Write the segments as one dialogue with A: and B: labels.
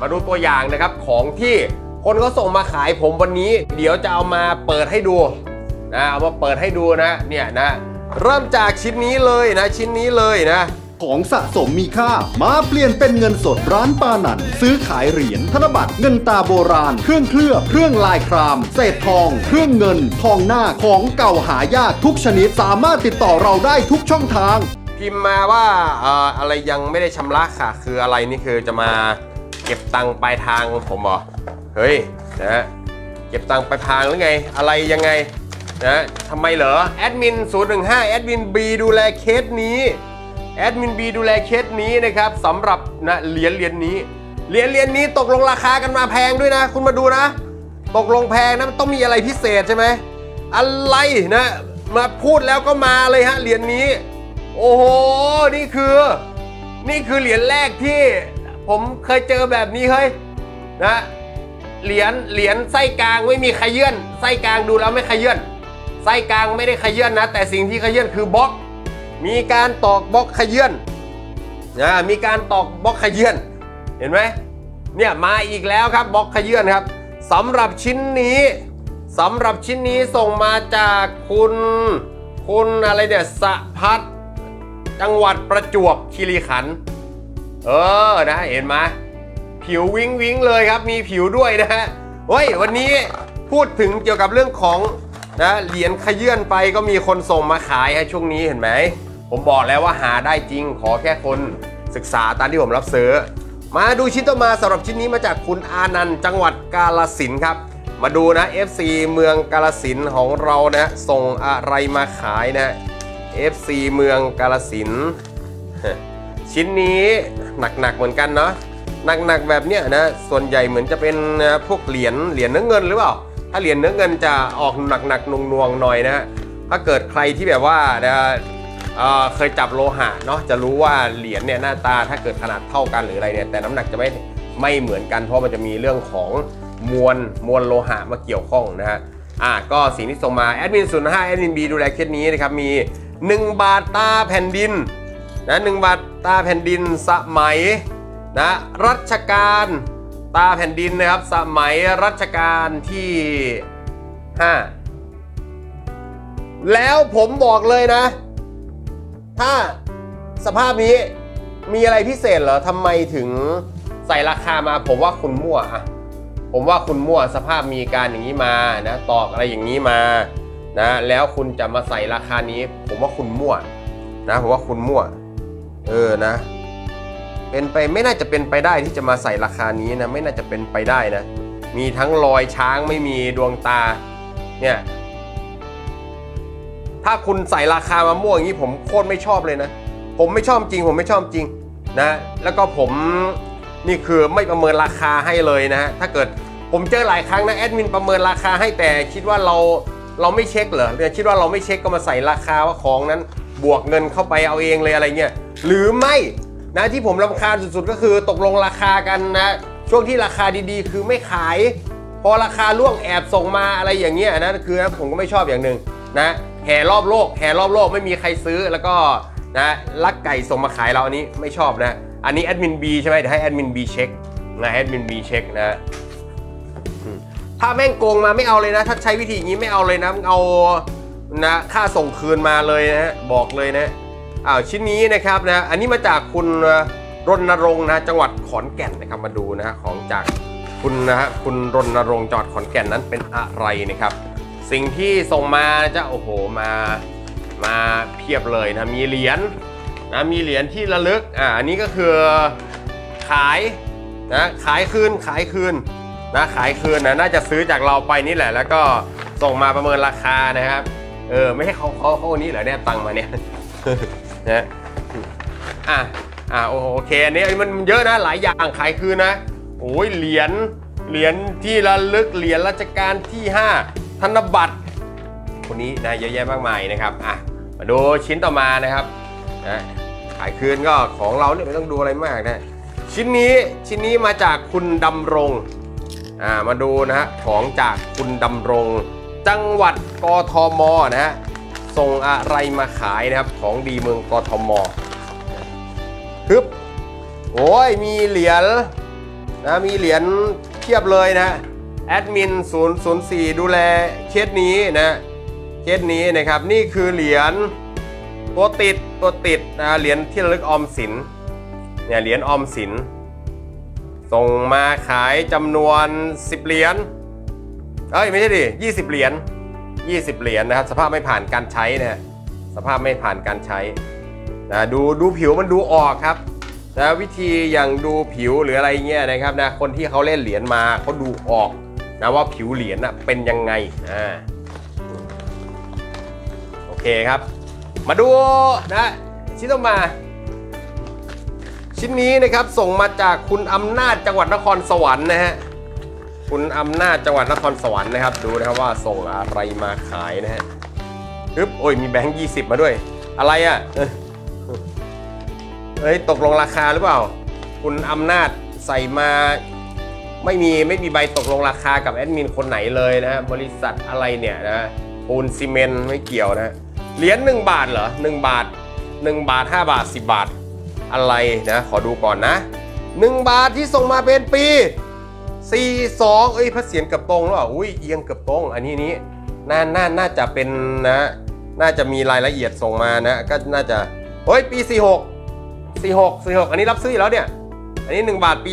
A: มาดูตัวอย่างนะครับของที่คนเขาส่งมาขายผมวันนี้ เดี๋ยวจะเอามาเปิดให้ดูนะเอามาเปิดให้ดูนะเนี่ยนะเริ่มจากชิ้นนี้เลยนะชิ้นนี้เลยนะ
B: ของสะสมมีค่า มาเปลี่ยนเป็นเงินสดร้านปานัน ซื้อขายเหรียญธนบัตรเงินตาโบราณ เครื่องเคลือบเครื่องลายคราม เศษทอง เครื่องเงิน ทองหน้าของเก่าหายากทุกชนิด สามารถติดต่อเราได้ทุกช่องทาง
A: พิมพ์มาว่าเอ่ออะไรยังไม่ได้ชำระค่ะ คืออะไรนี่คือจะมา เก็บตังค์ปลายทางผมเหรอเฮ้ยนะเก็บตังค์ปลายทางหรือไง อะไรยังไงนะทำไมเหรอแอดมิน015แอดมิน B ดูแลเคสนี้แอดมิน B ดูแลเคสนี้นะครับสำหรับนะเหรียญเหรียญนี้เหรียญเหรียญนี้ตกลงราคากันมาแพงด้วยนะ คุณมาดูนะ ตกลงแพงนะมันต้องมีอะไรพิเศษใช่ไหมอะไรนะมาพูดแล้วก็มาเลยฮะเหรียญนี้ โอ้โหนี่คือ นี่คือเหรียญแรกที่ ผมเคยเจอแบบนี้เฮ้ยนะเหรียญเหรียญไส้กลางไม่มีขยื่นไส้กลางดูแล้วไม่ขยื่นไส้กลางไม่ได้ขยื่นนะ แต่สิ่งที่ขยื่นคือบล็อก มีการตอกบล็อกขยื่นนะมีการตอกบล็อกขยื่นเห็นไหมเนี่ยมาอีกแล้วครับบล็อกขยื่นครับสำหรับชิ้นนี้สำหรับชิ้นนี้ส่งมาจากคุณคุณอะไรเนี่ยสะพัดจังหวัดประจวบคีรีขันธ์ เออนะเห็นไหมผิววิงวิงเลยครับ มีผิวด้วยนะฮะเฮ้ยวันนี้พูดถึงเกี่ยวกับเรื่องของนะเหรียญขยื่นไปก็มีคนส่งมาขายให้ช่วงนี้เห็นไหมผมบอกแล้วว่าหาได้จริงขอแค่คนศึกษาตามที่ผมรับซื้อ มาดูชิ้นต่อมาสำหรับชิ้นนี้มาจากคุณอานันต์จังหวัดกาลสินครับ มาดูนะ FC เมืองกาลสินของเรานะ ส่งอะไรมาขายนะ FC เมืองกาลสิน ชิ้นนี้หนักๆเหมือนกันเนาะหนักๆแบบเนี้ยนะส่วนใหญ่เหมือนจะเป็นพวกเหรียญเหรียญเนื้อเงินหรือเปล่า ถ้าเหรียญเนื้อเงินจะออกหนักๆนวงๆหน่อยนะถ้าเกิดใครที่แบบว่านะเเคยจับโลหะเนาะจะรู้ว่าเหรียญเนี่ยหน้าตาถ้าเกิดขนาดเท่ากันหรืออะไรเนี่ยแต่น้ำหนักจะไม่ไม่เหมือนกันเพราะมันจะมีเรื่องของมวลมวลโลหะมาเกี่ยวข้องนะฮะอะก็สิ่งที่ส่งมาแอดมินศูนย์ห้าแอดมินบีดูแลเคสนี้นะครับมี 1 บาทตาแผ่นดิน นะหนึ่งบาทตาแผ่นดินสมัยนะรัชกาลตาแผ่นดินนะครับสมัยรัชกาลที่ 5 แล้วผมบอกเลยนะ ถ้าสภาพนี้มีอะไรพิเศษเหรอทำไมถึงใส่ราคามาผมว่าคุณมั่วอะผมว่าคุณมั่วสภาพมีการอย่างนี้มานะตอกอะไรอย่างนี้มานะแล้วคุณจะมาใส่ราคานี้ ผมว่าคุณมั่วนะผมว่าคุณมั่ว เออนะ เป็นไปไม่น่าจะเป็นไปได้ที่จะมาใส่ราคานี้นะ ไม่น่าจะเป็นไปได้นะ มีทั้งรอยช้างไม่มีดวงตา เนี่ย ถ้าคุณใส่ราคามาม่วงอย่างนี้ผมโคตรไม่ชอบเลยนะ ผมไม่ชอบจริง ผมไม่ชอบจริงนะ แล้วก็ผมนี่คือไม่ประเมินราคาให้เลยนะฮะ ถ้าเกิดผมเจอหลายครั้งนะแอดมินประเมินราคาให้แต่คิดว่าเราเราไม่เช็คเหรอเนี่ยคิดว่าเราไม่เช็คก็มาใส่ราคาว่าของนั้น บวกเงินเข้าไปเอาเองเลยอะไรเงี้ยหรือไม่นะที่ผมรำคาญสุดๆ ก็คือตกลงราคากันนะช่วงที่ราคาดีๆ คือไม่ขาย พอราคาล่วงแอบส่งมาอะไรอย่างเงี้ยนะคือผมก็ไม่ชอบอย่างหนึ่งนะแห่รอบโลกแห่รอบโลกไม่มีใครซื้อแล้วก็นะลักไก่ส่งมาขายเราอันนี้ไม่ชอบนะ อันนี้แอดมินบีใช่ไหมเดี๋ยวให้แอดมินบีเช็คนะแอดมินบีเช็คนะถ้าแม่งโกงมาไม่เอาเลยนะ ถ้าใช้วิธีนี้ไม่เอาเลยนะเอา นะค่าส่งคืนมาเลยนะฮะบอกเลยนะอ้าวชิ้นนี้นะครับนะอันนี้มาจากคุณรณรงค์นะจังหวัดขอนแก่นนะครับมาดูนะฮะของจากคุณนะฮะคุณรณรงค์จอดขอนแก่นนั้นเป็นอะไรนะครับ สิ่งที่ส่งมาจะโอ้โหมามาเพียบเลยนะมีเหรียญนะมีเหรียญที่ระลึกอ่าอันนี้ก็คือขายนะขายคืนขายคืนนะขายคืนนะน่าจะซื้อจากเราไปนี่แหละ แล้วก็ส่งมาประเมินราคานะครับ เออไม่ให้เขาเขาเขาคนนี้เหรอเนี่ยตังค์มาเนี่ยนะอะอะโอเคอันนี้อันนี้มันเยอะนะหลายอย่างขายคืนนะโอ้ยเหรียญเหรียญที่ระลึกเหรียญรัชกาลที่ 5 ธนบัตรคนนี้นะเยอะแยะมากมายนะครับอะมาดูชิ้นต่อมานะครับนะขายคืนก็ของเราเนี่ยไม่ต้องดูอะไรมากนะชิ้นนี้ชิ้นนี้มาจากคุณดำรงอ่ามาดูนะฮะของจากคุณดำรง จังหวัดกทมนะฮะส่งอะไรมาขายนะครับของดีเมืองกทมฮึบโอ้ยมีเหรียญนะมีเหรียญเทียบเลยนะแอดมิน 004 ดูแลเคสนี้นะเคสนี้นะครับนี่คือเหรียญตัวติดตัวติดนะเหรียญที่ระลึกออมสินเนี่ยเหรียญออมสิน ส่งมาขายจำนวน 10 เหรียญ เอ้ยไม่ใช่ดิ20เหรียญ20เหรียญนะครับ สภาพไม่ผ่านการใช้นะฮะสภาพไม่ผ่านการใช้นะดูดูผิวมันดูออกครับนะวิธีอย่างดูผิวหรืออะไรเงี้ยนะครับนะคนที่เขาเล่นเหรียญมาเขาดูออกนะว่าผิวเหรียญนะเป็นยังไงอ่าโอเคครับ มาดูนะชิ้นต่อมา ชิ้นนี้นะครับส่งมาจากคุณอำนาจจังหวัดนครสวรรค์นะฮะ คุณอำนาจจังหวัดนครสวรรค์นะครับ ดูนะครับว่าส่งอะไรมาขายนะฮะปึ๊บโอ้ยมีแบงค์ยี่สิบมาด้วย อะไรอะ่ะเฮ้ยตกลงราคาหรือเปล่า คุณอำนาจใส่มาไม่มีไม่มีใบตกลงราคากับแอดมินคนไหนเลยนะฮะบริษัทอะไรเนี่ยนะปูนซีเมนต์ไม่เกี่ยวนะเหรียญหนึ่งบาทเหรอหนึ่งบาทหนึ่งบาทห้าบาทสิบบาทอะไรนะ ขอดูก่อนนะหนึ่งบาทที่ส่งมาเป็นปี 42 เอ้ยพระเศียรเกับตรงหรือเปล่าอุ้ยเอียงเกับตรง อันนี้นี้น่าน่าน่าจะเป็นนะ น่าจะมีรายละเอียดส่งมานะ ก็น่าจะเฮ้ยปี 46 46 46 อันนี้รับซื้อแล้วเนี่ย อันนี้ 1 บาทปี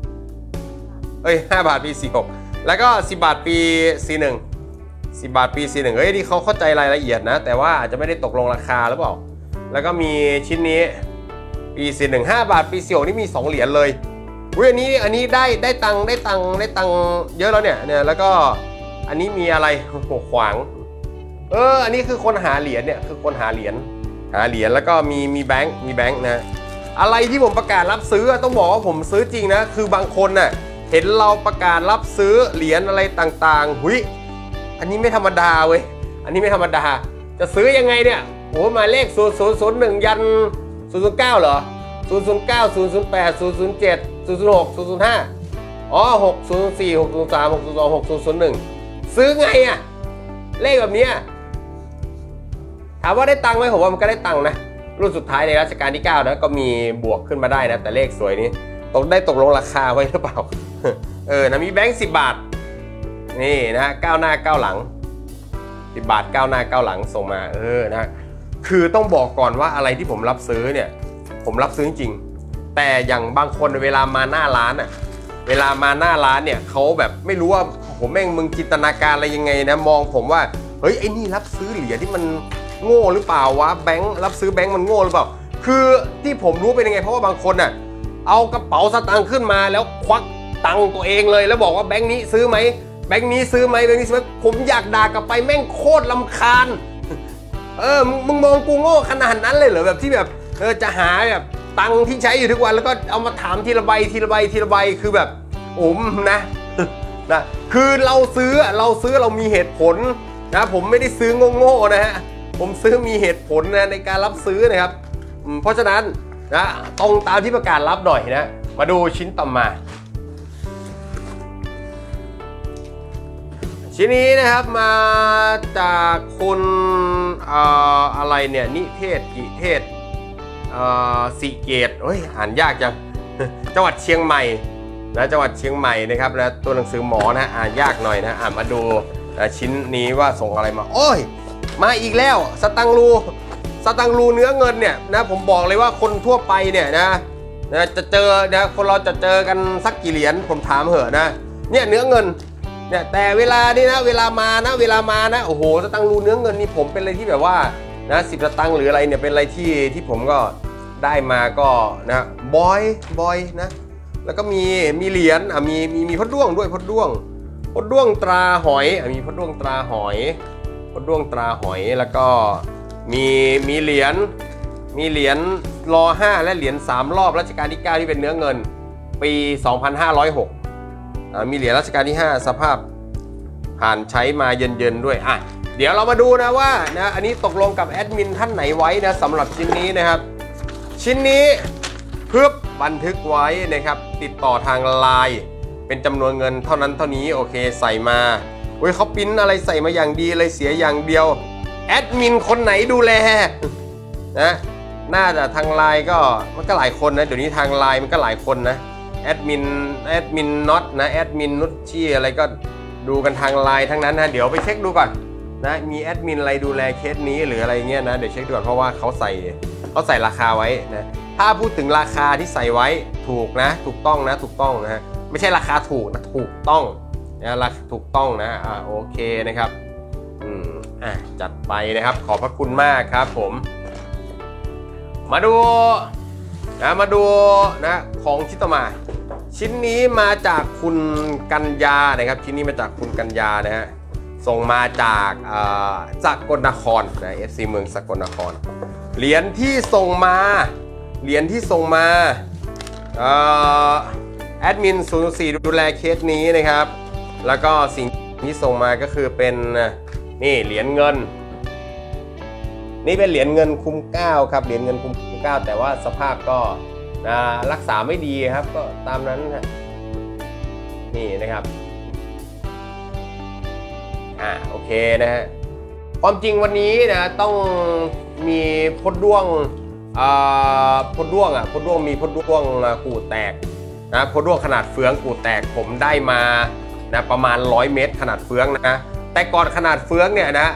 A: 46เอ้ย5บาทปี 46 แล้วก็ 10 บาทปี 41 10 บาทปี 41เฮ้ยนี่เขาเข้าใจรายละเอียดนะ แต่ว่าอาจจะไม่ได้ตกลงราคาหรือเปล่า แล้วก็มีชิ้นนี้ปี 41 5 บาทปี46นี่มี 2 เหรียญเลย อุ้ยอันนี้อันนี้ได้ได้ตังค์ได้ตังค์ได้ตังค์เยอะแล้วเนี่ยเนี่ยแล้วก็อันนี้มีอะไรโอ้โหขวาง เออ อันนี้คือคนหาเหรียญเนี่ยคือคนหาเหรียญหาเหรียญแล้วก็มีมีแบงค์มีแบงค์นะ อะไรที่ผมประกาศรับซื้อต้องบอกว่าผมซื้อจริงนะคือบางคนน่ะเห็นเราประกาศรับซื้อเหรียญอะไรต่างๆหุยอันนี้ไม่ธรรมดาเว้ยอันนี้ไม่ธรรมดา จะซื้อยังไงเนี่ยโอ้มาเลข0 0 0 1 ยัน0 0 9เหรอ 009 008 007 006 005 อ๋อ 604 603 602 601 ซื้อไงอะเลขแบบนี้ถามว่าได้ตังค์ไหมผมว่ามันก็ได้ตังค์นะ รุ่นสุดท้ายในรัชกาลที่ 9 นะ ก็มีบวกขึ้นมาได้นะ แต่เลขสวยนี้ตกได้ตกลงราคาไว้หรือเปล่า เออนะมีแบงค์10บาท นี่นะก้าวหน้าก้าวหลัง10บาทก้าวหน้าก้าวหลังส่งมา เออนะ คือต้องบอกก่อนว่าอะไรที่ผมรับซื้อเนี่ย ผมรับซื้อจริงแต่อย่างบางคนเวลามาหน้าร้านอะเวลามาหน้าร้านเนี่ยเขาแบบไม่รู้ว่าผมแม่งมึงจินตนาการอะไรยังไงนะมองผมว่าเฮ้ยไอ้นี่รับซื้อเหรียญที่มันโง่หรือเปล่าวะแบงค์รับซื้อแบงค์มันโง่หรือเปล่า คือที่ผมรู้เป็นยังไง เพราะว่าบางคนอะเอากระเป๋าสตางค์ขึ้นมาแล้วควักตังค์ตัวเองเลย แล้วบอกว่าแบงค์นี้ซื้อไหมแบงค์นี้ซื้อไหมแบงค์นี้ซื้อไหมผมอยากด่ากลับไปแม่งโคตรลำคาญเออมึงมองกูโง่ขนาดนั้นเลยเหรอแบบที่แบบ เออจะหาแบบตังค์ที่ใช้อยู่ทุกวันแล้วก็เอามาถามทีละใบทีละใบทีละใบคือแบบโอ้มนะนะคือเราซื้อเราซื้อเรามีเหตุผลนะผมไม่ได้ซื้อโง่ๆนะฮะผมซื้อมีเหตุผลนะในการรับซื้อนะครับ เพราะฉะนั้นนะตรงตามที่ประกาศรับหน่อยนะมาดูชิ้นต่อมา ชิ้นนี้นะครับมาจากคุณอออะไรเนี่ยนิเทศกิเทศ สีเกตเฮ้ยอ่านยากจัง จังหวัดเชียงใหม่นะจังหวัดเชียงใหม่นะครับนะตัวหนังสือหมอนะอ่านยากหน่อยนะอ่านมาดูชิ้นนี้ว่าส่งอะไรมา โอ้ย มาอีกแล้วสตังรูสตังรูเนื้อเงินเนี่ยนะผมบอกเลยว่าคนทั่วไปเนี่ยนะนะจะเจอนะคนเราจะเจอกันสักกี่เหรียญผมถามเหอะนะเนี่ยเนื้อเงินเนี่ยแต่เวลานี่นะเวลามานะเวลามานะโอ้โหสตังรูเนื้อเงินนี่ผมเป็นอะไรที่แบบว่านะสิบสตังหรืออะไรเนี่ยเป็นอะไรที่ที่ผมก็ ได้มาก็นะบอยบอยนะแล้วก็มีมีเหรียญอะมีมีมีพดด้วงด้วยพดด้วงพดด้วงตราหอยอะมีพดด้วงตราหอยพดด้วงตราหอยแล้วก็มีมีเหรียญมีเหรียญรอ5และเหรียญ3รอบรัชกาลที่9ที่เป็นเนื้อเงิน ปี 2506อ่ามีเหรียญรัชกาลที่ 5 สภาพผ่านใช้มาเย็นๆด้วยอะเดี๋ยวเรามาดูนะว่านะอันนี้ตกลงกับแอดมินท่านไหนไว้นะสำหรับชิ้นนี้นะครับ ชิ้นนี้เพื่อบันทึกไว้นะครับ ติดต่อทางไลน์เป็นจำนวนเงินเท่านั้นเท่านี้โอเคใส่มาเว้ยเขาปิ้นอะไรใส่มาอย่างดีเลยเสียอย่างเดียวแอดมินคนไหนดูแลนะน่าจะทางไลน์ก็มันก็หลายคนนะเดี๋ยวนี้ทางไลน์มันก็หลายคนนะแอดมินแอดมินน็อตนะแอดมินนุชชี่อะไรก็ดูกันทางไลน์ทั้งนั้นนะเดี๋ยวไปเช็คดูก่อนนะมีแอดมินอะไรดูแลเคสนี้หรืออะไรเงี้ยนะเดี๋ยวเช็คดูก่อนเพราะว่าเขาใส่ เขาใส่ราคาไว้นะถ้าพูดถึงราคาที่ใส่ไว้ถูกนะ ถูกต้องนะถูกต้องนะฮะไม่ใช่ราคาถูกนะถูกต้องนะราคาถูกต้องนะอ่าโอเคนะครับอืมอะจัดไปนะครับขอบพระคุณมากครับผม มาดูนะมาดูนะของชิโตมาชิ้นนี้มาจากคุณกัญญานะครับ ชิ้นนี้มาจากคุณกัญญานะฮะส่งมาจากเอ่อสกลนครนะเอฟซีเมืองสกลนคร เหรียญที่ส่งมา เหรียญที่ส่งมาอ่อแอดมิน04 ดูแลเคสนี้นะครับ แล้วก็สิ่งที่ส่งมาก็คือเป็นนี่เหรียญเงิน นี่เป็นเหรียญเงินคุ้มเก้าครับเหรียญเงินคุ้มเก้าแต่ว่าสภาพก็รักษาไม่ดีครับก็ตามนั้นฮะนี่นะครับอ่าโอเคนะฮะความจริงวันนี้นะต้อง มีพดด้วงพดด้วงอะพดด้วงมีพดด้วงกูแตกนะพดด้วงขนาดเฟืองกูแตกผมได้มานะประมาณ 100 เมตรขนาดเฟืองนะแต่ก่อนขนาดเฟืองเนี่ยนะ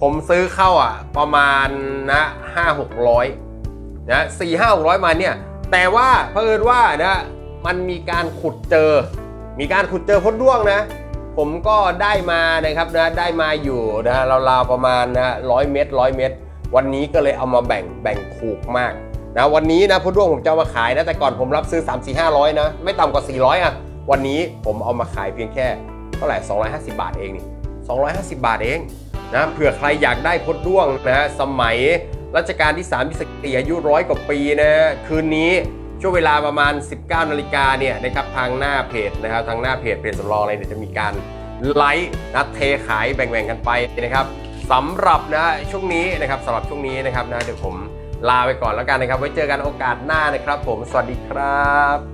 A: ผมซื้อเข้าอะประมาณนะห้าหกร้อยนะสี่ห้าหกร้อยมาเนี่ยแต่ว่าเพิ่นว่านะมันมีการขุดเจอ มีการขุดเจอพดด้วงนะ ผมก็ได้มานะครับนะได้มาอยู่นะราวๆประมาณนะร้อยเมตรร้อยเมตร วันนี้ก็เลยเอามาแบ่งแบ่งถูกมากนะวันนี้นะพดด้วงผมจะามาขายนะแต่ก่อนผมรับซื้อ 3 4 5 0 0นะไม่ต่ำกว่า 400อะวันนี้ผมเอามาขายเพียงแค่เท่าไหร่ 250 บาทเองนี่ 250 บาทเองนะเผื่อใครอยากได้พดด้วงนะฮะสมัยรัชกาลที่3ที่สกีอายุร้อยกว่าปีนะฮะคืนนี้ช่วงเวลาประมาณ 19นาฬิกาเนี่ยนะครับทางหน้าเพจนะครับทางหน้าเพจเพจสำรองอะไรเนี่ยจะมีการไลฟ์นะเทขายแบ่งๆกันไปนะครับ สำหรับนะช่วงนี้นะครับสำหรับช่วงนี้นะครับนะเดี๋ยวผมลาไปก่อนแล้วกันนะครับ ไว้เจอกันโอกาสหน้านะครับ ผมสวัสดีครับ